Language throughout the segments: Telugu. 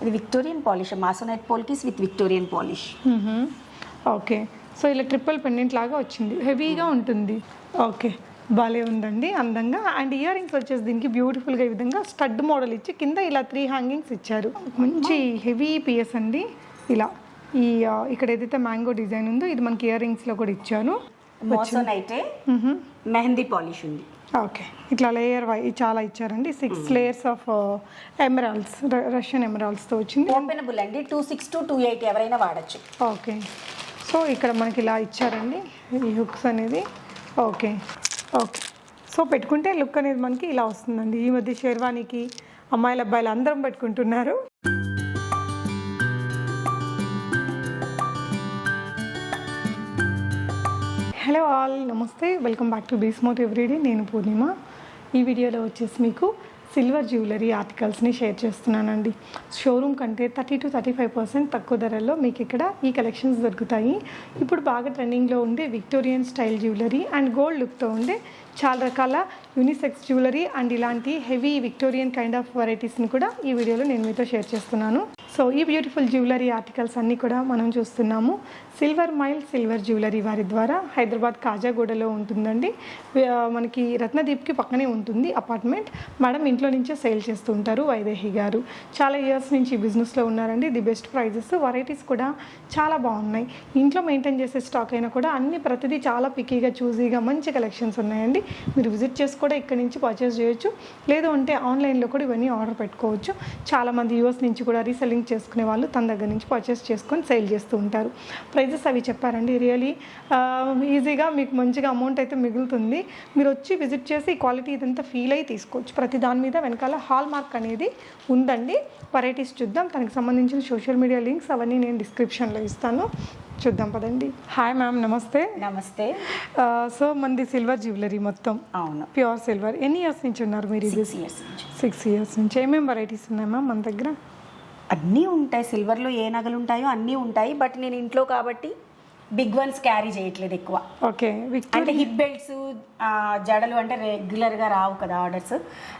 ఇది Victorian polish moissanite polkis with Victorian polish okay so ఇలా ట్రిపుల్ పెండెంట్ లాగా వచ్చింది. హెవీగా ఉంటుంది. ఓకే భలే ఉందండి అందంగా. అండ్ ఇయర్ రింగ్స్ వచ్చేసి దీనికి బ్యూటిఫుల్గా ఈ విధంగా స్టడ్ మోడల్ ఇచ్చి కింద ఇలా త్రీ హ్యాంగింగ్స్ ఇచ్చారు. మంచి హెవీ పిఎస్ అండి. ఇలా ఈ ఇక్కడ ఏదైతే మ్యాంగో డిజైన్ ఉందో ఇది మనకి ఇయర్ రింగ్స్లో కూడా ఇచ్చాను. మెహందీ పాలిష్ ఉంది. ఓకే. ఇట్లా లేయర్ వై చాలా ఇచ్చారండి. Six layers of emeralds Russian ఎమరాల్డ్స్తో వచ్చింది. ఓపెనబుల్ అండి. Two six to two eight ఎవరైనా వాడచ్చు. ఓకే. సో ఇక్కడ మనకి ఇలా ఇచ్చారండి. ఈ హుక్స్ అనేది. ఓకే. ఓకే. సో పెట్టుకుంటే లుక్ అనేది మనకి ఇలా వస్తుందండి. ఈ మధ్య షేర్వానీకి అమ్మాయిలు అబ్బాయిలు అందరం పెట్టుకుంటున్నారు. హలో ఆల్ నమస్తే. వెల్కమ్ బ్యాక్ టు బీస్మోట్ ఎవ్రీడే. నేను పూర్ణిమ. ఈ వీడియోలో వచ్చేసి మీకు సిల్వర్ జ్యువెలరీ ఆర్టికల్స్ని షేర్ చేస్తున్నానండి. షోరూమ్ కంటే thirty to thirty five percent తక్కువ ధరల్లో మీకు ఇక్కడ ఈ కలెక్షన్స్ దొరుకుతాయి. ఇప్పుడు బాగా ట్రెండింగ్లో ఉండే Victorian style jewellery and gold లుక్తో ఉండే చాలా రకాల యూనిసెక్స్ జ్యువెలరీ అండ్ ఇలాంటి హెవీ విక్టోరియన్ కైండ్ ఆఫ్ వెరైటీస్ని కూడా ఈ వీడియోలో నేను మీతో షేర్ చేస్తున్నాను. సో ఈ బ్యూటిఫుల్ జ్యువెలరీ ఆర్టికల్స్ అన్నీ కూడా మనం చూస్తున్నాము. సిల్వర్ మైల్ సిల్వర్ జ్యువెలరీ వారి ద్వారా హైదరాబాద్ కాజాగూడలో ఉంటుందండి. మనకి రత్నదీప్కి పక్కనే ఉంటుంది అపార్ట్మెంట్. మేడం ఇంట్లో నుంచే సేల్ చేస్తూ ఉంటారు వైదేహి గారు. చాలా ఇయర్స్ నుంచి ఈ బిజినెస్లో ఉన్నారండి. ది బెస్ట్ ప్రైజెస్ వెరైటీస్ కూడా చాలా బాగున్నాయి. ఇంట్లో మెయింటైన్ చేసే స్టాక్ అయినా కూడా అన్ని ప్రతిదీ చాలా పికీగా చూసీగా మంచి కలెక్షన్స్ ఉన్నాయండి. మీరు విజిట్ చేసి కూడా ఇక్కడ నుంచి పర్చేస్ చేయొచ్చు. లేదు అంటే ఆన్లైన్లో కూడా ఇవన్నీ ఆర్డర్ పెట్టుకోవచ్చు. చాలామంది యూఎస్ నుంచి కూడా రీసెల్లింగ్ చేసుకునే వాళ్ళు తన దగ్గర నుంచి పర్చేస్ చేసుకొని సేల్ చేస్తూ ఉంటారు. ప్రైజెస్ అవి చెప్పారండి రియలీ ఈజీగా మీకు మంచిగా అమౌంట్ అయితే మిగులుతుంది. మీరు వచ్చి విజిట్ చేసి ఈ క్వాలిటీ ఇదంతా ఫీల్ అయ్యి తీసుకోవచ్చు. ప్రతి దాని మీద వెనకాల హాల్ మార్క్ అనేది ఉందండి. వెరైటీస్ చూద్దాం. దానికి సంబంధించిన సోషల్ మీడియా లింక్స్ అవన్నీ నేను డిస్క్రిప్షన్లో ఇస్తాను. చూద్దాం పదండి. హాయ్ మ్యామ్ నమస్తే. నమస్తే. సో మంది సిల్వర్ జ్యువెలరీ మొత్తం. అవును. ప్యూర్ సిల్వర్ ఎన్ని ఇయర్స్ నుంచి ఉన్నారు మీరు? సిక్స్ ఇయర్స్ నుంచి. ఏమేమి వెరైటీస్ ఉన్నాయి మ్యామ్ మన దగ్గర? అన్నీ ఉంటాయి. సిల్వర్లో ఏ నగలు ఉంటాయో అన్నీ ఉంటాయి. బట్ నేను ఇంట్లో కాబట్టి బిగ్ వన్స్ క్యారీ చేయట్లేదు ఎక్కువ. ఓకే. అంటే హిప్ బెల్ట్స్ జడలు అంటే రెగ్యులర్గా రావు కదా ఆర్డర్స్.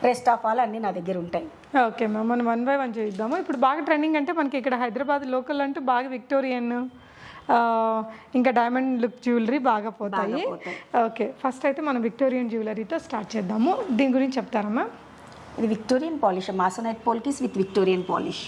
రెస్ట్ ఆఫ్ ఆల్ అన్నీ నా దగ్గర ఉంటాయి. Okay ma'am. మనం వన్ బై వన్ చేద్దాము ఇప్పుడు బాగా ట్రెండింగ్ అంటే మనకి ఇక్కడ హైదరాబాద్ లోకల్ అంటే బాగా విక్టోరియన్ ఇంకా డైమండ్ లుక్ జ్యువెలరీ బాగా పోతాయి. ఓకే. ఫస్ట్ అయితే మనం విక్టోరియన్ జ్యువెలరీతో స్టార్ట్ చేద్దాము. దీని గురించి చెప్తారా మ్యామ్? ఇది Victorian polish moissanite polkis with Victorian polish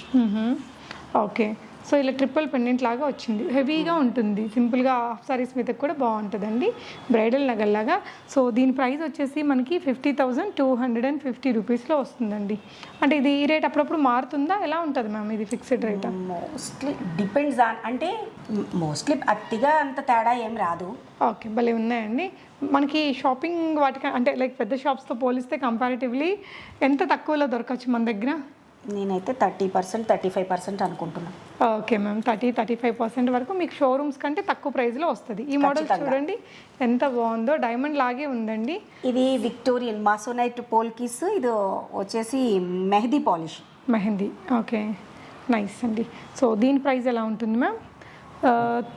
okay so ఇలా ట్రిపుల్ పెండెంట్ లాగా వచ్చింది. హెవీగా ఉంటుంది. సింపుల్గా హాఫ్ సారీస్ మీద కూడా బాగుంటుందండి. బ్రైడల్ నగల్లాగా సో దీని ప్రైస్ వచ్చేసి మనకి fifty thousand two hundred and fifty రూపీస్లో వస్తుందండి. అంటే ఇది ఈ రేట్ అప్పుడప్పుడు మారుతుందా? ఎలా ఉంటుంది మ్యామ్ ఇది fixed rate? Mostly depends on అంటే మోస్ట్లీ అతిగా అంత తేడా ఏం రాదు. ఓకే భలే ఉన్నాయండి. మనకి షాపింగ్ వాటికి అంటే లైక్ పెద్ద షాప్స్తో పోలిస్తే కంపారిటివ్లీ ఎంత తక్కువలో దొరకచ్చు మన దగ్గర? నేనైతే thirty percent thirty five percent అనుకుంటున్నాను okay ma'am thirty thirty five percent వరకు మీకు షోరూమ్స్ కంటే తక్కువ ప్రైస్లో వస్తుంది. ఈ మోడల్. చూడండి ఎంత బాగుందో డైమండ్ లాగే ఉందండి. ఇది విక్టోరియన్ మాసోనైట్ పోల్కిస్ ఇది వచ్చేసి mehndi polish. Mehndi okay. Nice అండి. సో దీని ప్రైస్ ఎలా ఉంటుంది ma'am?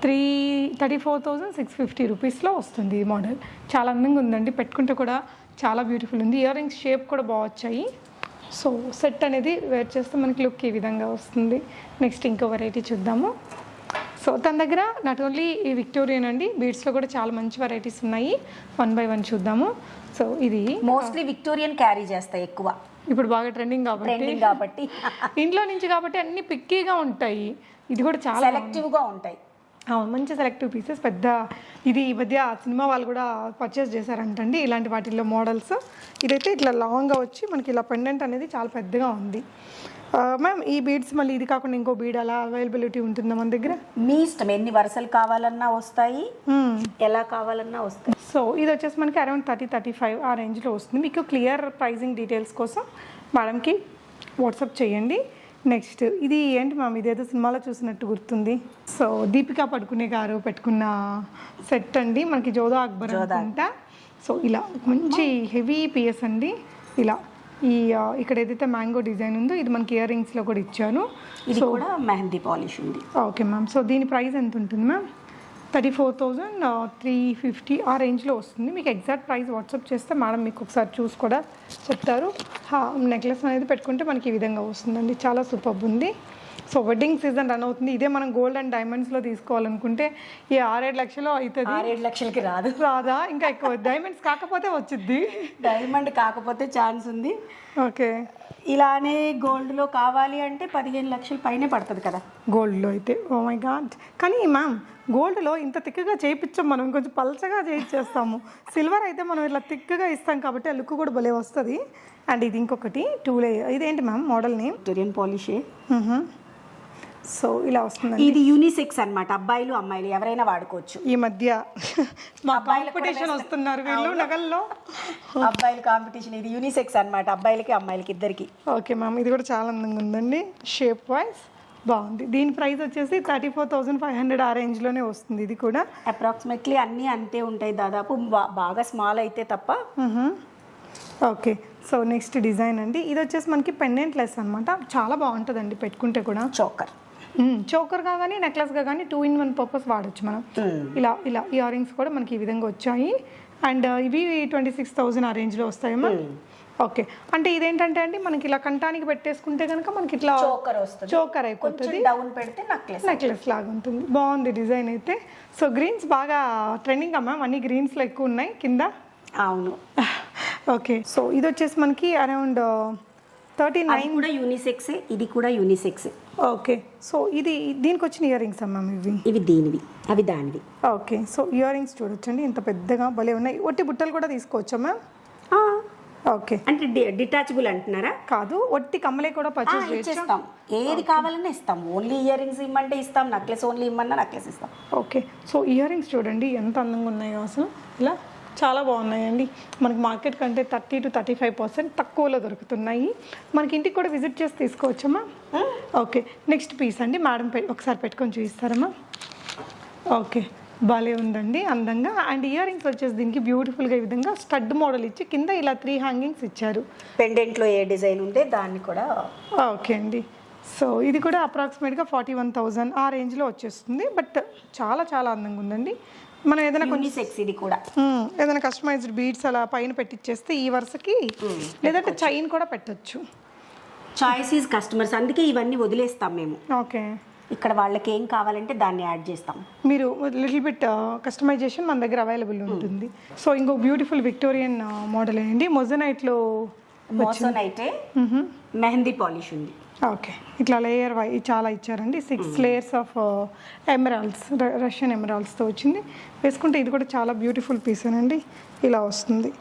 Three thirty four thousand six fifty రూపీస్లో వస్తుంది ఈ మోడల్. చాలా అందంగా ఉందండి పెట్టుకుంటే కూడా చాలా బ్యూటిఫుల్ ఉంది. ఇయర్ రింగ్స్ షేప్ కూడా బాగా వచ్చాయి. సో సెట్ అనేది వేర్ చేస్తే మనకి లుక్ ఈ విధంగా వస్తుంది. నెక్స్ట్ ఇంకో వెరైటీ చూద్దాము. సో తన దగ్గర నాట్ ఓన్లీ ఈ విక్టోరియన్ అండి బీడ్స్లో కూడా చాలా మంచి వెరైటీస్ ఉన్నాయి. వన్ బై వన్ చూద్దాము. సో ఇది మోస్ట్లీ విక్టోరియన్ క్యారీ చేస్తాయి ఎక్కువ. ఇప్పుడు బాగా ట్రెండింగ్ కాబట్టి. కాబట్టి. ఇంట్లో నుంచి కాబట్టి అన్ని పిక్కీగా ఉంటాయి. ఇది కూడా చాలా సెలెక్టివ్గా ఉంటాయి. అవును మంచి సెలెక్టివ్ పీసెస్ పెద్ద ఇది ఈ మధ్య సినిమా వాళ్ళు కూడా పర్చేస్ చేశారంటండి ఇలాంటి వాటిల్లో మోడల్స్ ఇదైతే ఇట్లా లాంగ్గా వచ్చి మనకి ఇలా పెండెంట్ అనేది చాలా పెద్దగా ఉంది. మ్యామ్ ఈ బీడ్స్ మళ్ళీ ఇది కాకుండా ఇంకో బీడ్ అలా అవైలబిలిటీ ఉంటుందా మన దగ్గర? మీ ఇష్టం ఎన్ని వరుసలు కావాలన్నా వస్తాయి మ్మ్. ఎలా కావాలన్నా వస్తాయి. సో ఇది వచ్చేసి మనకి అరౌండ్ థర్టీ థర్టీ ఫైవ్ ఆ రేంజ్లో వస్తుంది. మీకు క్లియర్ ప్రైజింగ్ డీటెయిల్స్ కోసం మేడంకి వాట్సాప్ చేయండి. నెక్స్ట్ ఇది ఏంటి మ్యామ్ ఇదేదో సినిమాలో చూసినట్టు గుర్తుంది. సో దీపికా పడుకునే గారు పెట్టుకున్న సెట్ అండి. మనకి జోదా అక్బర్ అనుకుంటా. సో ఇలా మంచి హెవీ పిఎస్ అండి. ఇలా ఈ ఇక్కడ ఏదైతే మ్యాంగో డిజైన్ ఉందో ఇది మనకి ఇయర్ రింగ్స్లో కూడా ఇచ్చాను. ఇది కూడా మెహందీ పాలిష్ ఉంది. ఓకే మ్యామ్ సో దీని ప్రైస్ ఎంత ఉంటుంది ma'am thirty four thousand three fifty ఆ రేంజ్లో వస్తుంది. మీకు ఎగ్జాక్ట్ ప్రైస్ వాట్సాప్ చేస్తే మేడం మీకు ఒకసారి చూసి కూడా చెప్తారు. నెక్లెస్ అనేది పెట్టుకుంటే మనకి ఈ విధంగా వస్తుందండి. చాలా సూపర్ ఉంది. సో వెడ్డింగ్ సీజన్ రన్ అవుతుంది. ఇదే మనం గోల్డ్ అండ్ డైమండ్స్లో తీసుకోవాలనుకుంటే ఈ ఆరేడు లక్షలు అవుతుంది. ఆరేడు లక్షలకి రాదు. రాదా? ఇంకా ఎక్కువ. డైమండ్స్ కాకపోతే వచ్చింది డైమండ్ కాకపోతే ఛాన్స్ ఉంది. ఓకే. ఇలానే గోల్డ్లో కావాలి అంటే పదిహేను లక్షల పైనే పడుతుంది కదా. గోల్డ్లో అయితే. ఓ మై గాడ్ కానీ మ్యామ్ గోల్డ్లో ఇంత తిక్కగా చేయించాం మనం కొంచెం పల్చగా చేయించేస్తాము సిల్వర్ అయితే మనం ఇట్లా తిక్కగా ఇస్తాం కాబట్టి ఆ లుక్ కూడా భలే వస్తుంది. అండ్ ఇది ఇంకొకటి టూ లే ఇదేంటి మ్యామ్ మోడల్ నేమ్? విక్టోరియన్ పాలిషే సో ఇలా వస్తుందండి. ఇది యూనిసెక్స్ అన్నమాట అబ్బాయిలు అమ్మాయిలు ఎవరైనా వాడుకోవచ్చు. ఈ మధ్య మా కాంపిటీషన్ వస్తున్నారు వీళ్ళు నగల్లో. అబ్బాయిల కాంపిటీషన్ ఇది యూనిసెక్స్ అన్నమాట అబ్బాయిలకి అమ్మాయిలకి ఇద్దరికి. ఓకే మ్యామ్ ఇది కూడా చాలా అందంగా ఉందండి షేప్ వైజ్ బాగుంది. దీని ప్రైస్ వచ్చేసి thirty four thousand five hundred ఆ రేంజ్లోనే వస్తుంది ఇది కూడా. అప్రాక్సిమేట్లీ అన్నీ అంతే ఉంటాయి దాదాపు. బాగా స్మాల్ అయితే తప్ప. ఓకే. సో నెక్స్ట్ డిజైన్ అండి. ఇది వచ్చేసి మనకి పెండెంట్ లెస్ అనమాట చాలా బాగుంటుందండి పెట్టుకుంటే కూడా. చోకర్ చోకర్గా కానీ నెక్లెస్గా కానీ టూ ఇన్ వన్ పర్పస్ వాడచ్చు మనం. ఇలా ఇలా ఇయర్ రింగ్స్ కూడా మనకి ఈ విధంగా వచ్చాయి. అండ్ ఇవి ట్వంటీ సిక్స్ థౌజండ్ ఆ రేంజ్లో వస్తాయమ్మా. ఓకే. అంటే ఇదేంటంటే అండి మనకి ఇలా కంటానికి పెట్టేసుకుంటే కనుక మనకి ఇట్లా చోకర్ వస్తుంది. చోకర్ అయిపోతుంది. డౌన్ పెడితే నక్లెస్ నెక్లెస్ లాగా ఉంటుంది. బాగుంది డిజైన్ అయితే. సో గ్రీన్స్ బాగా ట్రెండింగ్ అమ్మా. అన్ని గ్రీన్స్లో ఎక్కువ ఉన్నాయి. కింద? అవును. ఓకే. సో ఇది వచ్చేసి మనకి అరౌండ్ థర్టీ నైన్ కూడా యూనిసెక్స్ ఇది కూడా యూనిసెక్స్ ఓకే. సో ఇది దీనికి వచ్చిన ఇయర్ రింగ్స్ అమ్మా ఇవి ఇవి దీనివి. అవి దానివి. ఓకే. సో ఇయర్ రింగ్స్ చూడొచ్చండి. ఇంత పెద్దగా భలే ఉన్నాయి. ఒట్టి బుట్టలు కూడా తీసుకోవచ్చా మ్యామ్? ఓకే. అంటే డిటాచబుల్ అంటున్నారా? కాదు ఒట్టి కమ్మలే కూడా పర్చేస్ ఇచ్చేస్తాం. ఏది కావాలన్నా ఇస్తాం. ఓన్లీ ఇయర్ రింగ్స్ ఇమ్మంటే ఇస్తాం నక్లెస్ ఓన్లీ ఇమ్మన్నా నక్లెస్ ఇస్తాం. ఓకే. సో ఇయర్ రింగ్స్ చూడండి ఎంత అందంగా ఉన్నాయో అసలు. ఇలా చాలా బాగున్నాయండి. మనకి మార్కెట్ కంటే thirty to thirty five percent తక్కువలో దొరుకుతున్నాయి. మనకి ఇంటికి కూడా విజిట్ చేసి తీసుకోవచ్చమ్మా. ఓకే. నెక్స్ట్ పీస్ అండి మేడం ఒకసారి పెట్టుకొని చూపిస్తారమ్మా. ఓకే. భలే ఉందండి అందంగా. అండ్ ఇయర్ రింగ్స్ వచ్చేసి దీనికి బ్యూటిఫుల్గా ఈ విధంగా స్టడ్ మోడల్ ఇచ్చి కింద ఇలా త్రీ హ్యాంగింగ్స్ ఇచ్చారు. పెండెంట్లో ఏ డిజైన్ ఉంటే దాన్ని కూడా ఓకే అండి. సో ఇది కూడా అప్రాక్సిమేట్గా ఫార్టీ వన్ థౌజండ్ ఆ రేంజ్లో వచ్చేస్తుంది. బట్ చాలా చాలా అందంగా ఉందండి. మనం ఏదైనా కొంచెం యూనిసెక్స్ ఇది కూడా. ఏదైనా కస్టమైజ్డ్ బీడ్స్ అలా పైన పెట్టిచ్చేస్తే ఈ వరుసకి లేదంటే చైన్ కూడా పెట్టొచ్చు. చాయిస్ ఈజ్ కస్టమర్స్ అందుకే ఇవన్నీ వదిలేస్తాం మేము. ఓకే. ఇక్కడ వాళ్ళకి ఏం కావాలంటే దాన్ని యాడ్ చేస్తాం. మీరు లిటిల్ బిట్ కస్టమైజేషన్ మన దగ్గర అవైలబుల్ ఉంటుంది. సో ఇంకో బ్యూటిఫుల్ విక్టోరియన్ మోడల్ అండి మొజనైట్లో అయితే మెహందీ పాలిష్ ఉంది. ఓకే. ఇట్లా లేయర్ వై చాలా ఇచ్చారండి. Six layers of emeralds Russian ఎమరాల్డ్స్తో వచ్చింది. వేసుకుంటే ఇది కూడా చాలా బ్యూటిఫుల్ పీస్ అండి ఇలా వస్తుంది.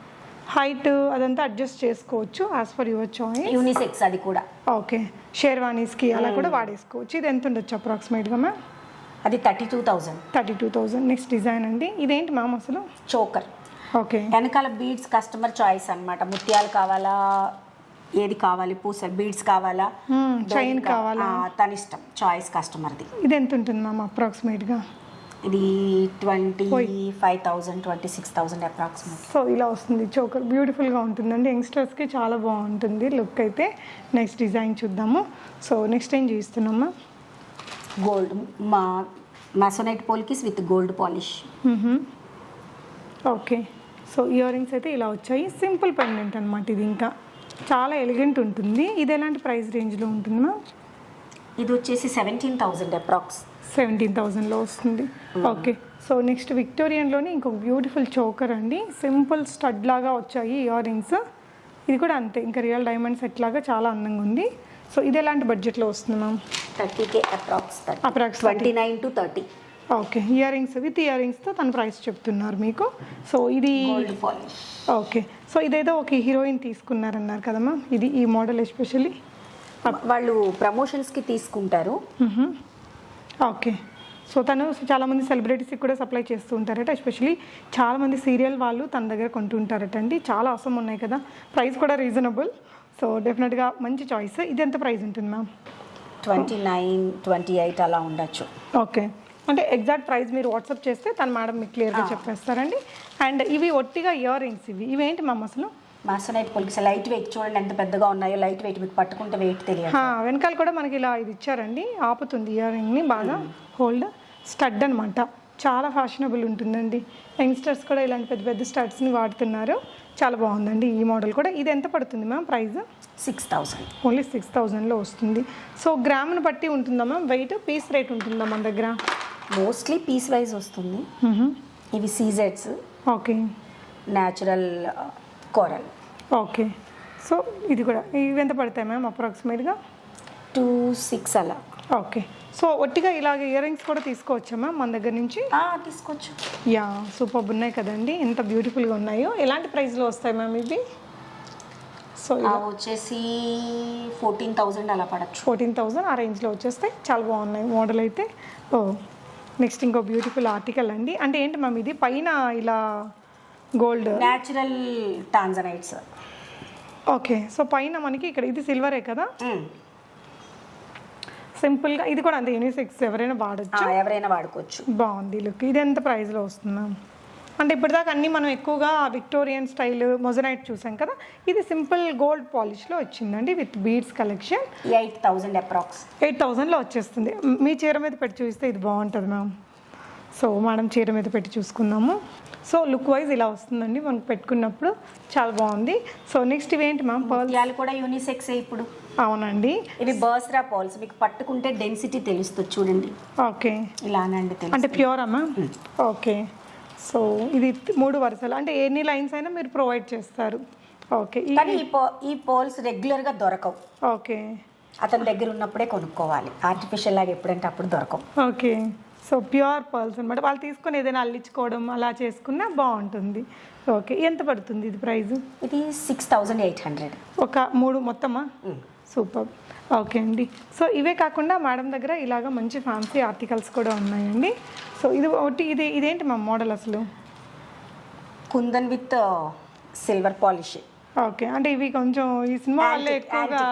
హైట్ అదంతా అడ్జస్ట్ చేసుకోవచ్చు as per your choice unisex అది కూడా. ఓకే షేర్వానీస్కి అలా కూడా వాడేసుకోవచ్చు. ఇది ఎంత ఉండొచ్చు అప్రాక్సిమేట్గా మ్యామ్ అది thirty two thousand thirty two thousand next design అండి. ఇదేంటి మ్యామ్ అసలు? చోకర్ ఓకే వెనకాల బీడ్స్ కస్టమర్ చాయిస్ అన్నమాట. ముత్యాలు కావాలా ఏది కావాలి పూస బీడ్స్ కావాలా? చైన్ కా- కావాలా? తన ఇష్టం చాయిస్ కస్టమర్ది ఇది ఎంత ఉంటుంది మ్యామ్ అప్రాక్సిమేట్గా ఇది twenty five thousand twenty six thousand approximate so ఇలా వస్తుంది. చోకర్ బ్యూటిఫుల్గా ఉంటుందండి. యంగ్స్టర్స్కి చాలా బాగుంటుంది లుక్ అయితే. నెక్స్ట్ డిజైన్ చూద్దాము. సో నెక్స్ట్ ఏం చూస్తున్నామా గోల్డ్ మా moissanite polkis with gold polish. Okay. So ear rings అయితే ఇలా వచ్చాయి. సింపుల్ పెండెంట్ అనమాట ఇది ఇంకా. చాలా ఎలిగెంట్ ఉంటుంది. ఇది ఎలాంటి ప్రైస్ రేంజ్లో ఉంటుంది మ్యామ్? ఇది వచ్చేసి సెవెంటీన్ థౌజండ్ అప్రాక్స్. సెవెంటీన్ థౌజండ్లో వస్తుంది. ఓకే సో నెక్స్ట్ విక్టోరియన్లోనే ఇంకొక బ్యూటిఫుల్ చోకర్ అండి. సింపుల్ స్టడ్ లాగా వచ్చాయి ఇయర్ రింగ్స్ ఇది కూడా అంతే. ఇంకా రియల్ డైమండ్ సెట్ లాగా చాలా అందంగా ఉంది. సో ఇది ఎలాంటి బడ్జెట్లో వస్తుంది ma'am thirty K approx Approx twenty nine to thirty okay ear rings with ear రింగ్స్తో తన ప్రైస్ చెప్తున్నారు మీకు. సో ఇది ఓకే సో ఇదేదో ఒక హీరోయిన్ తీసుకున్నారన్నారు కదమ్మా ఇది ఈ మోడల్ ఎస్పెషల్లీ వాళ్ళు ప్రమోషన్స్కి తీసుకుంటారు. ఓకే. సో తను చాలామంది సెలబ్రిటీస్కి కూడా సప్లై చేస్తూ ఉంటారట. ఎస్పెషలీ చాలామంది సీరియల్ వాళ్ళు తన దగ్గర కొంటుంటారట అండి. చాలా అవసరం ఉన్నాయి కదా. ప్రైస్ కూడా రీజనబుల్. సో డెఫినెట్గా మంచి చాయిస్. ఇది ఎంత ప్రైస్ ఉంటుంది ma'am? Twenty nine twenty eight అలా ఉండొచ్చు. ఓకే. అంటే ఎగ్జాక్ట్ ప్రైస్ మీరు వాట్సాప్ చేస్తే తను మేడం మీకు క్లియర్గా చెప్పేస్తారండి. అండ్ ఇవి ఒట్టిగా ఇయర్ రింగ్స్ ఇవి. ఇవేంటి మ్యామ్ అసలు? మాసోనైట్ పోల్కిస్ లైట్ వెయిట్ చూడండి ఎంత పెద్దగా ఉన్నాయో లైట్ వెయిట్ మీకు పట్టుకుంటే వెయిట్ తెలియదు. వెనకాల కూడా మనకి ఇలా ఇది ఇచ్చారండి. ఆపుతుంది ఇయర్ రింగ్ని బాగా హోల్డ్ స్టడ్ అనమాట చాలా ఫ్యాషనబుల్ ఉంటుందండి. యంగ్స్టర్స్ కూడా ఇలాంటి పెద్ద పెద్ద స్టడ్స్ని వాడుతున్నారు. చాలా బాగుందండి ఈ మోడల్ కూడా. ఇది ఎంత పడుతుంది ma'am price six thousand only six థౌజండ్లో వస్తుంది. సో గ్రామ్ను బట్టి ఉంటుందా మ్యామ్ వెయిట్ పీస్ రేట్ ఉంటుందా మన దగ్గర? మోస్ట్లీ పీస్ వైజ్ వస్తుంది. ఇవి సీజెడ్స్ okay natural coral. Okay. So ఇది కూడా. ఇవి ఎంత పడతాయి మ్యామ్ అప్రాక్సిమేట్గా? టూ సిక్స్ అలా. ఓకే. సో ఒట్టిగా ఇలాగ ఇయర్ రింగ్స్ కూడా తీసుకోవచ్చా మ్యామ్ మన దగ్గర నుంచి? తీసుకోవచ్చు. యా సూపర్ ఉన్నాయి కదండి. ఎంత బ్యూటిఫుల్గా ఉన్నాయో. ఎలాంటి ప్రైస్లో వస్తాయి మ్యామ్ ఇవి? సో వచ్చేసి ఫోర్టీన్ థౌజండ్ అలా పడచ్చు. ఫోర్టీన్ థౌజండ్ ఆ రేంజ్లో వచ్చేస్తాయి. చాలా బాగున్నాయి మోడల్ అయితే. ఓ నెక్స్ట్ ఇంకో బ్యూటిఫుల్ ఆర్టికల్ అండి. అంటే ఏంటి మ్యామ్ ఇది? పైన ఇలా gold natural tanzanites okay so పైన మనకి ఇక్కడ ఇది సిల్వరే కదా? సింపుల్గా ఇది కూడా అంతే యూనిసెక్స్ ఎవరైనా వాడచ్చు. ఎవరైనా వాడుకోవచ్చు. బాగుంది లుక్ ఇది ఎంత ప్రైస్లో వస్తుందా? అంటే ఇప్పటిదాకా అన్నీ మనం ఎక్కువగా విక్టోరియన్ స్టైల్ మొజనైట్ చూసాం కదా? ఇది సింపుల్ గోల్డ్ పాలిష్లో వచ్చిందండి with beads collection eight thousand approx eight థౌజండ్లో వచ్చేస్తుంది. మీ చీర మీద పెట్టి చూస్తే ఇది బాగుంటుంది మ్యామ్ సో మేడం చీర మీద పెట్టి చూసుకుందాము సో లుక్ వైజ్ ఇలా వస్తుందండి. మనకు పెట్టుకున్నప్పుడు చాలా బాగుంది. సో నెక్స్ట్ ఇవేంటి మ్యామ్? పర్ల్ ముత్యాలు కూడా యూనిసెక్స్ ఇప్పుడు. అవునండి. ఇవి బర్స్రా పాల్స్ మీకు పట్టుకుంటే డెన్సిటీ తెలుస్తుంది చూడండి. ఓకే. ఇలానండి అంటే ప్యూరా మ్యామ్? ఓకే. సో ఇది మూడు వరుసలు. అంటే ఎన్ని లైన్స్ అయినా మీరు ప్రొవైడ్ చేస్తారు. ఓకే. కానీ ఈ పో ఈ పోల్స్ రెగ్యులర్గా దొరకవు. ఓకే. అతని దగ్గర ఉన్నప్పుడే కొనుక్కోవాలి. ఆర్టిఫిషియల్ లాగా ఎప్పుడంటే అప్పుడు దొరకవు. ఓకే. సో ప్యూర్ పర్ల్స్ అనమాట వాళ్ళు తీసుకొని ఏదైనా అల్లించుకోవడం అలా చేసుకున్నా బాగుంటుంది. ఓకే ఎంత పడుతుంది ఇది ప్రైస్ ఇది సిక్స్ థౌజండ్ ఎయిట్ హండ్రెడ్ ఒక మూడు మొత్తమా? సూపర్. ఓకే అండి. సో ఇవే కాకుండా మేడం దగ్గర ఇలాగ మంచి ఫ్యాన్సీ ఆర్టికల్స్ కూడా ఉన్నాయండి. సో ఇది ఒకటి ఇది ఇదేంటి మా మోడల్ అసలు? Kundan with silver polish okay అంటే ఇవి కొంచెం ఈ సినిమా వాళ్ళే ఎక్కువగా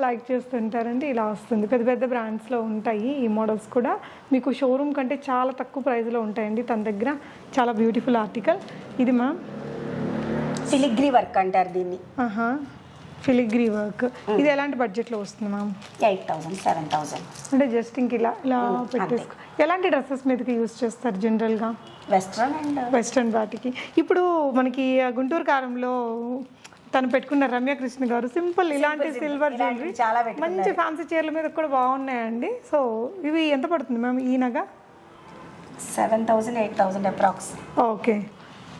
లైక్ చేస్తుంటారండి ఇలా వస్తుంది. పెద్ద పెద్ద బ్రాండ్స్లో ఉంటాయి ఈ మోడల్స్ కూడా. మీకు షోరూమ్ కంటే చాలా తక్కువ ప్రైస్లో ఉంటాయండి తన దగ్గర. చాలా బ్యూటిఫుల్ ఆర్టికల్ ఇది మ్యామ్ ఫిలిగ్రీ వర్క్ అంటారు దీన్ని. ఆహా ఫిలిగ్రీ వర్క్ ఇది ఎలాంటి బడ్జెట్లో వస్తుంది ma'am eight thousand seven thousand అంటే జస్ట్ ఇంక ఇలా ఇలా పెట్టేసుకో ఎలాంటి డ్రెస్సెస్ మీదకి యూస్ చేస్తారు జనరల్గా వెస్ట్రన్ అండ్ వెస్ట్రన్ వాటికి. ఇప్పుడు మనకి గుంటూరు కారంలో తను పెట్టుకున్న రమ్య కృష్ణ గారు సింపుల్ ఇలాంటి సిల్వర్ జ్యువెలరీ చాలా. మంచి ఫ్యాన్సీ చీరల మీద కూడా బాగున్నాయండి. సో ఇవి ఎంత పడుతుంది మ్యామ్ ఈ నగ? Seven thousand eight thousand approx okay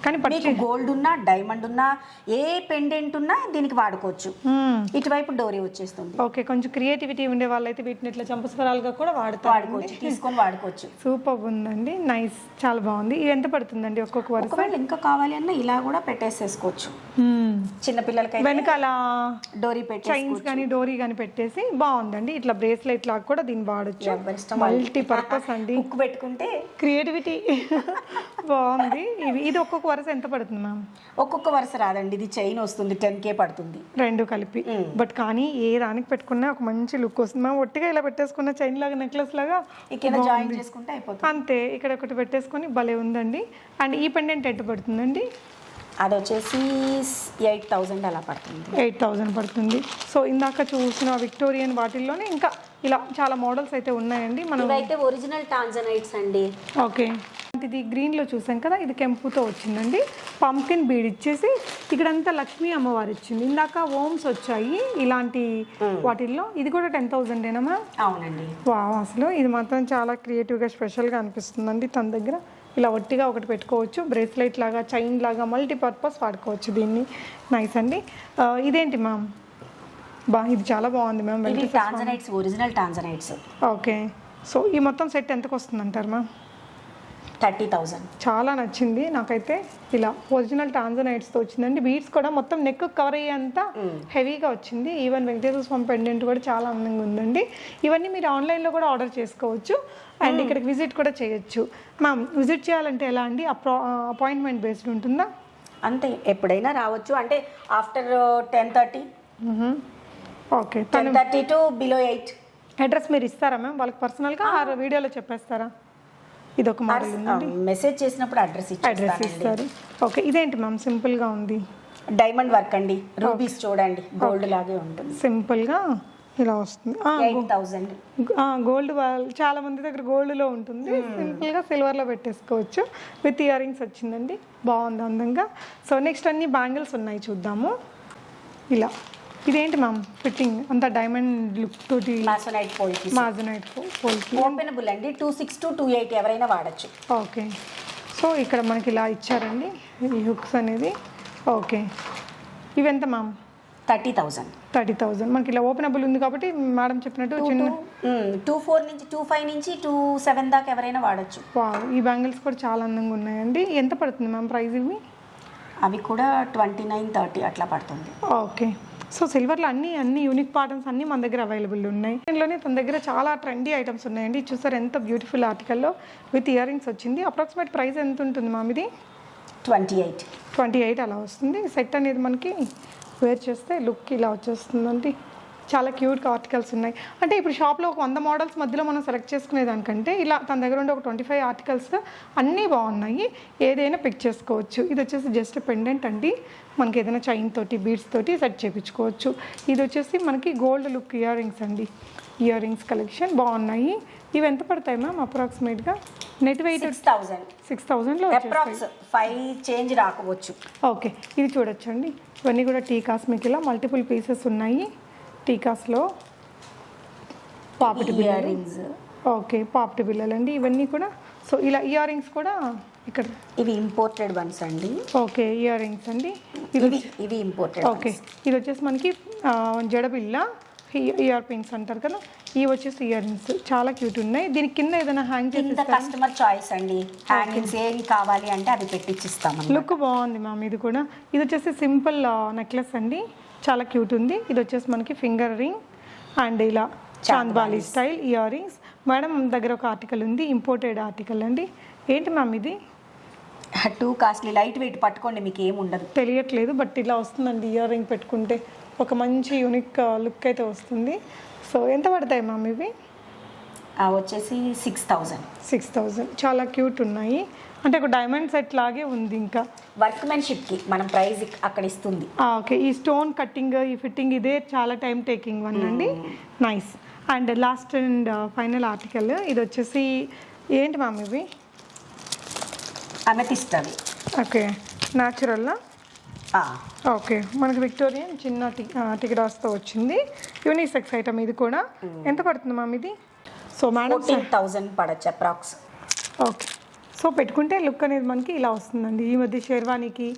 కానీ మీకు గోల్డ్ ఉన్నా డైమండ్ ఉన్నా ఏ పెండెంట్ ఉన్నా దీనికి వాడుకోవచ్చు. ఇటువైపు డోరీ వచ్చేస్తుంది. ఓకే కొంచెం క్రియేటివిటీ ఉండే వాళ్ళైతే వీటిని ఇట్లా చంపస్వరాలుగా కూడా వాడతారు వాడుకోవచ్చు తీసుకొని వాడుకోవచ్చు. సూపర్ ఉందండి నైస్ చాలా బాగుంది. ఇది ఎంత పడుతుందండి ఒక్కొక్క ఒకవేళ ఇంకా కావాలి అన్నా ఇలా కూడా పెట్టేసేసుకోవచ్చు. మ్మ్. చిన్న పిల్లలకైతే వెనకాల డోరీ పెట్టి చైన్స్ కానీ డోరీ కానీ పెట్టేసి బాగుందండి. ఇట్లా బ్రేస్లెట్ లాగా కూడా దీన్ని వాడచ్చు. మల్టీ పర్పస్ అండి. పెట్టుకుంటే క్రియేటివిటీ బాగుంది. ఇది ఒక్కొక్క వరుస ఎంత పడుతుంది మ్యామ్? ఒక్కొక్క వరుస రాదండి. ఇది చైన్ వస్తుంది టెన్ కే పడుతుంది. రెండు కలిపి. బట్ కానీ ఏ దానికి పెట్టుకున్నా ఒక మంచి లుక్ వస్తుంది. మ్యామ్ ఒట్టిగా ఇలా పెట్టేసుకున్న చైన్ లాగా నెక్లెస్ లాగా ఇక్కడ జాయిన్ చేసుకుంటే అయిపోతుంది. అంతే ఇక్కడ ఒకటి పెట్టేసుకొని భలే ఉందండి. అండ్ ఈ పెండెంట్ ఎంత పడుతుందండి? అది వచ్చేసి ఎయిట్ థౌజండ్ అలా పడుతుంది. ఎయిట్ థౌజండ్ పడుతుంది. సో ఇందాక చూసిన విక్టోరియన్ వాటిల్లోనే ఇంకా ఇలా చాలా మోడల్స్ అయితే ఉన్నాయండి. మనం ఇవైతే ఒరిజినల్ టాంజనైట్స్ అండి. ఓకే. ఇది గ్రీన్లో చూసాం కదా ఇది కెంపుతో వచ్చిందండి. పంకిన్ బీడ్ ఇచ్చేసి ఇక్కడంతా లక్ష్మీ అమ్మవారు ఇచ్చింది. ఇందాక ఓమ్స్ వచ్చాయి ఇలాంటి వాటిల్లో. ఇది కూడా టెన్ థౌజండ్ ఏనమ్మా అవునండి. వా అసలు ఇది మాత్రం చాలా క్రియేటివ్గా స్పెషల్గా అనిపిస్తుందండి. తన దగ్గర ఇలా ఒట్టిగా ఒకటి పెట్టుకోవచ్చు. బ్రేస్లెట్ లాగా చైన్ లాగా మల్టీపర్పస్ వాడుకోవచ్చు దీన్ని. నైస్ అండి. ఇదేంటి మ్యామ్? బా ఇది చాలా బాగుంది ma'am. Original tanzanites. Okay. So ఈ మొత్తం సెట్ ఎంతకు వస్తుంది అంటారు మ్యామ్? థర్టీ థౌజండ్ చాలా నచ్చింది. నాకైతే ఇలా ఒరిజినల్ టాంజనైట్స్తో వచ్చిందండి. బీడ్స్ కూడా మొత్తం నెక్ కవర్ అయ్యేంత హెవీగా వచ్చింది. ఈవెన్ వెంకటేశ్వర స్వామి పెండెంట్ కూడా చాలా అందంగా ఉందండి. ఇవన్నీ మీరు ఆన్లైన్లో కూడా ఆర్డర్ చేసుకోవచ్చు. అండ్ ఇక్కడికి విజిట్ కూడా చేయొచ్చు. మ్యామ్ విజిట్ చేయాలంటే ఎలా అండి? అపాయింట్మెంట్ బేస్డ్ ఉంటుందా? అంతే ఎప్పుడైనా రావచ్చు. అంటే after ten thirty okay ten thirty to below eight address మీరు ఇస్తారా మ్యామ్ వాళ్ళకి పర్సనల్గా వీడియోలో చెప్పేస్తారా? ఇది ఒక మోడల్ మెసేజ్ చేసినప్పుడు అడ్రస్ అడ్రస్ ఇస్తారు. ఓకే ఇదేంటి మ్యామ్ సింపుల్గా ఉంది. డైమండ్ వర్క్ అండి. రూబీస్ చూడండి. గోల్డ్ లాగే ఉంటుంది. సింపుల్గా ఇలా వస్తుంది. గోల్డ్ చాలా మంది దగ్గర గోల్డ్లో ఉంటుంది. సింపుల్గా సిల్వర్లో పెట్టేసుకోవచ్చు. విత్ ఇయర్ రింగ్స్ వచ్చిందండి. బాగుంది అందంగా. సో నెక్స్ట్ అన్ని బ్యాంగిల్స్ ఉన్నాయి చూద్దాము. ఇలా. ఇదేంటి మ్యామ్ ఫిట్టింగ్ అంతా డైమండ్ లుక్ తోటి moissanite polki moissanite polki openable అండి. Two six to two eight ఎవరైనా వాడచ్చు. ఓకే సో ఇక్కడ మనకి ఇలా ఇచ్చారండి. ఈ హుక్స్ అనేది. ఓకే ఇవి ఎంత ma'am thirty thousand thirty thousand మనకి ఇలా ఓపెనబుల్ ఉంది కాబట్టి మేడం చెప్పినట్టు చిన్న టూ ఫోర్ నుంచి టూ ఫైవ్ నుంచి టూ సెవెన్ దాకా ఎవరైనా వాడచ్చు. వావ్ ఈ బ్యాంగిల్స్ కూడా చాలా అందంగా ఉన్నాయండి. ఎంత పడుతుంది మ్యామ్ ప్రైస్ ఇవి? అవి కూడా ట్వంటీ నైన్ థర్టీ అట్లా పడుతుంది. ఓకే సో సిల్వర్లో అన్ని అన్ని యూనిక్ ప్యాటర్న్స్ అన్నీ మన దగ్గర అవైలబుల్ ఉన్నాయి. దీనిలోనే తన దగ్గర చాలా ట్రెండీ ఐటమ్స్ ఉన్నాయండి. చూసారు ఎంత బ్యూటిఫుల్ ఆర్టికల్లో విత్ ఇయర్ రింగ్స్ వచ్చింది. అప్రాక్సిమేట్ ప్రైస్ ఎంత ఉంటుంది మ్యామ్ ఇది? Twenty eight. ట్వంటీ ఎయిట్ అలా వస్తుంది. సెట్ అనేది మనకి వేర్ చేస్తే లుక్ ఇలా వచ్చేస్తుందండి. చాలా క్యూట్గా ఆర్టికల్స్ ఉన్నాయి. అంటే ఇప్పుడు షాప్లో ఒక వంద మోడల్స్ మధ్యలో మనం సెలెక్ట్ చేసుకునే దానికంటే ఇలా తన దగ్గర ఉండే ఒక ట్వంటీ ఫైవ్ ఆర్టికల్స్ అన్నీ బాగున్నాయి. ఏదైనా పిక్ చేసుకోవచ్చు. ఇది వచ్చేసి జస్ట్ పెండెంట్ అండి. మనకి ఏదైనా చైన్ తోటి బీడ్స్ తోటి సెట్ చేయించుకోవచ్చు ఇది వచ్చేసి మనకి గోల్డ్ లుక్ ఇయర్ రింగ్స్ అండి. ఇయర్ రింగ్స్ కలెక్షన్ బాగున్నాయి. ఇవి ఎంత పడతాయి మ్యామ్ అప్రాక్సిమేట్గా? Net weight six thousand six approx five change రాకపోవచ్చు. ఓకే. ఇది చూడొచ్చండి. ఇవన్నీ కూడా టీకాస్ మీకు ఇలా మల్టిపుల్ పీసెస్ ఉన్నాయి. టీకాస్లో పాపిటి ఇయర్ రింగ్స్ ఓకే పాపిటి బిళ్ళలు అండి ఇవన్నీ కూడా? సో ఇలా ఇయర్ రింగ్స్ కూడా ఇక్కడ? ఇవి ఇంపోర్టెడ్ వన్స్ అండి. ఓకే ఇయర్ రింగ్స్ అండి. ఇది ఇవి ఇవి ఇంపోర్టెడ్ ఓకే ఇది వచ్చేసి మనకి ఆ, జడబిళ్ళ ఇయర్ పిన్స్ అంటారు కదా? ఇవి వచ్చేసి ఇయర్ రింగ్స్ చాలా క్యూట్ ఉన్నాయి. దీని కింద ఏదైనా హ్యాంగ్ కింద కస్టమర్ చాయిస్ అండి. హ్యాంగింగ్స్ ఏవి కావాలి అంటే అవి పెట్టించిస్తాం లుక్ బాగుంది మ్యామ్ ఇది కూడా. ఇది వచ్చేసి సింపుల్ నెక్లెస్ అండి. చాలా క్యూట్ ఉంది. ఇది వచ్చేసి మనకి ఫింగర్ రింగ్ అండ్ ఇలా chandbali style ear rings. Madam దగ్గర ఒక ఆర్టికల్ ఉంది ఇంపోర్టెడ్ ఆర్టికల్ అండి. ఏంటి మ్యామ్ ఇది? టూ కాస్ట్లీ లైట్ వెయిట్ పట్టుకోండి మీకు ఏమి ఉండదు. తెలియట్లేదు బట్ ఇలా వస్తుందండి ఇయర్ రింగ్ పెట్టుకుంటే. ఒక మంచి యూనిక్ లుక్ అయితే వస్తుంది. సో ఎంత పడతాయి మ్యామ్ ఇవి? ఆ వచ్చేసి సిక్స్ థౌజండ్ సిక్స్ థౌజండ్ చాలా క్యూట్ ఉన్నాయి. అంటే ఒక డైమండ్ సెట్ లాగే ఉంది ఇంకా. వర్క్మెన్షిప్కి మనం ప్రైజ్ అక్కడ ఇస్తుంది. ఓకే. ఈ స్టోన్ కట్టింగ్ ఈ ఫిట్టింగ్ ఇదే చాలా టైం టేకింగ్ వన్ అండి. Nice and last and final article ఇది వచ్చేసి ఏంటి మ్యామ్ ఇవి? అమెతిస్ట్ అవి. ఓకే. న్యాచురల్లా ఓకే. మనకి విక్టోరియన్ చిన్న టి టికెటాస్తో వచ్చింది. యూనిసెక్స్ ఐటమ్ ఇది కూడా. ఎంత పడుతుంది మ్యామ్ ఇది? సో మేడం థౌజండ్ పడచ్చు అప్రాక్స్ ఓకే. సో పెట్టుకుంటే లుక్ అనేది మనకి ఇలా వస్తుందండి. ఈ మధ్య షేర్వానీకి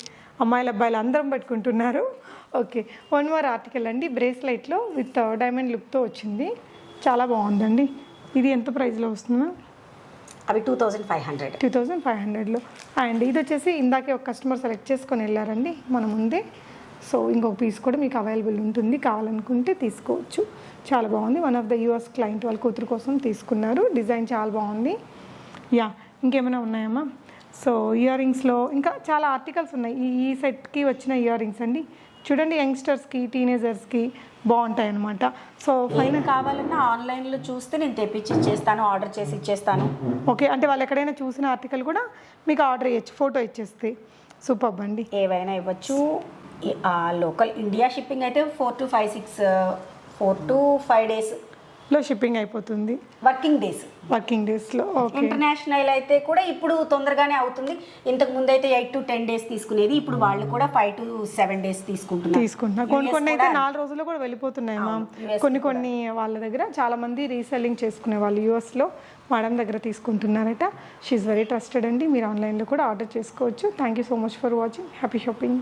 అమ్మాయిలు అబ్బాయిలు అందరం పెట్టుకుంటున్నారు. ఓకే. వన్ మోర్ ఆర్టికల్ అండి. బ్రేస్లెట్లో విత్ డైమండ్ లుక్తో వచ్చింది. చాలా బాగుందండి. ఇది ఎంత ప్రైస్లో వస్తుందా అవి two thousand five hundred. Two thousand five హండ్రెడ్లో. అండ్ ఇది వచ్చేసి ఇందాకే ఒక కస్టమర్ సెలెక్ట్ చేసుకొని వెళ్ళారండి మన ముందే. సో ఇంకొక పీస్ కూడా మీకు అవైలబుల్ ఉంటుంది. కావాలనుకుంటే తీసుకోవచ్చు. చాలా బాగుంది. One of the US client వాళ్ళ కూతురు కోసం తీసుకున్నారు. డిజైన్ చాలా బాగుంది. యా. ఇంకేమైనా ఉన్నాయమ్మా? సో ఇయర్ రింగ్స్లో ఇంకా చాలా ఆర్టికల్స్ ఉన్నాయి. ఈ ఈ సెట్కి వచ్చిన ఇయర్ రింగ్స్ అండి. చూడండి యంగ్స్టర్స్కి టీనేజర్స్కి బాగుంటాయి అనమాట సో పైన కావాలన్నా ఆన్లైన్లో చూస్తే నేను తెప్పించి ఇచ్చేస్తాను ఆర్డర్ చేసి ఇచ్చేస్తాను. ఓకే అంటే వాళ్ళు ఎక్కడైనా చూసిన ఆర్టికల్ కూడా మీకు ఆర్డర్ ఇవ్వచ్చు ఫోటో ఇచ్చేస్తే. సూపర్ అండి. ఏవైనా ఇవ్వచ్చు. లోకల్ ఇండియా షిప్పింగ్ అయితే four to five six four to five days లో షిప్పింగ్ అయిపోతుంది. Working days. వర్కింగ్ డేస్లో ఓకే. ఇంటర్నేషనల్ అయితే కూడా ఇప్పుడు తొందరగానే అవుతుంది. ఇంతకు ముందు అయితే ఎయిట్ టు టెన్ డేస్ తీసుకునేది ఇప్పుడు వాళ్ళు కూడా ఫైవ్ టు సెవెన్ డేస్ తీసుకుంటున్నారు. తీసుకుంటున్నా కొన్ని కొన్ని అయితే నాలుగు రోజుల్లో కూడా వెళ్ళిపోతున్నాయి మ్యామ్ కొన్ని కొన్ని వాళ్ళ దగ్గర చాలా మంది రీసెల్లింగ్ చేసుకునే వాళ్ళు యూఎస్లో మేడం దగ్గర తీసుకుంటున్నారట. షీఈ్ వెరీ ట్రస్టెడ్ అండి. మీరు ఆన్లైన్లో కూడా ఆర్డర్ చేసుకోవచ్చు. Thank you so much for watching happy shopping